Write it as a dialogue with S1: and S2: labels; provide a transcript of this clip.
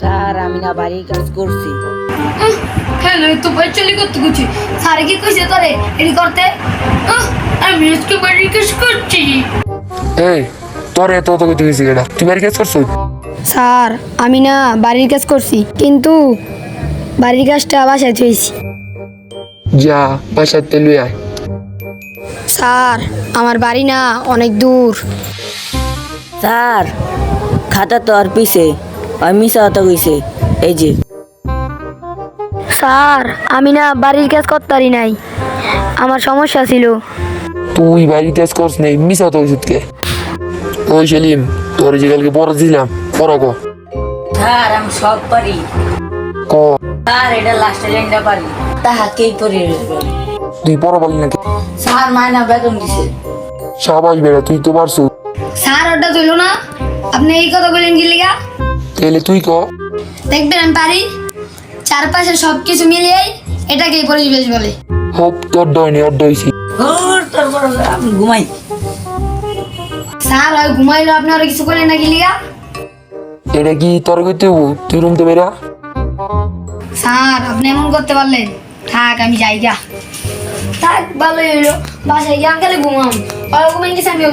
S1: Sir আমি না বাড়ির কাজ করছি।
S2: হ্যাঁ নয় তো চলি করতে করছি? স্যারে কি কইছে তোরে? এটি করতে? আমি আজকে বাড়ির কাজ করছি।
S3: এই তোর এত অত কইতে গেছি কেডা? তুই বাড়ি কাজ করছ?
S4: স্যার আমি না বাড়ির কাজ করছি কিন্তু বাড়ির কাজটা বাসায় থুয়েছি
S3: যা বাসার তেল আয়।
S4: স্যার আমার বাড়ি না অনেক দূর।
S1: স্যার খাতা তো আর পিছে। আর মিশা হতে গেছে এই যে।
S4: স্যার আমি না বাড়ির কাজ করতে পারি নাই। আমার সমস্যা ছিল।
S3: তুই বাড়ি কাজ করছ নাই মিশা তো ওষুধ কে ওই সেলিম তোর যে কালকে পড়া দিলাম পড়া ক।
S1: স্যার আমি সব পারি।
S3: ক।
S1: স্যার এটা লাস্টে লাইনটা পারি। তাহাকেই পড়ে
S3: তুই পড়া পারলি নাকি।
S1: স্যার মায়না বেতন দিছে।
S3: সাবাস বেড়া তুই তো পারছু।
S2: ওটা তুলো না? আপনি এই কথা বলেন কি লিগা?
S3: তাহলে তুই ক?
S2: দেখবেন আমি পারি। চারপাশে সব কিছু মিলিয়েই এটাকেই পরিবেশ বলে।
S3: হোপ তোর ডয়নি ওর ডইছি
S1: ওর তারপর আমি ঘুমাই।
S2: স্যার হয় ঘুমাইলো আপনি আরও কিছু করলেন না কি লিগা?
S3: এটা কি তোর কইতে? তুই রুম তো বেরা।
S2: স্যার আপনি এমন করতে পারলেন। থাক আমি যাই গা। থাক ভালোই হইল। বাসায় গিয়ে আঙ্কেলে ঘুমাম। আর ঘুমাই গেছে আমি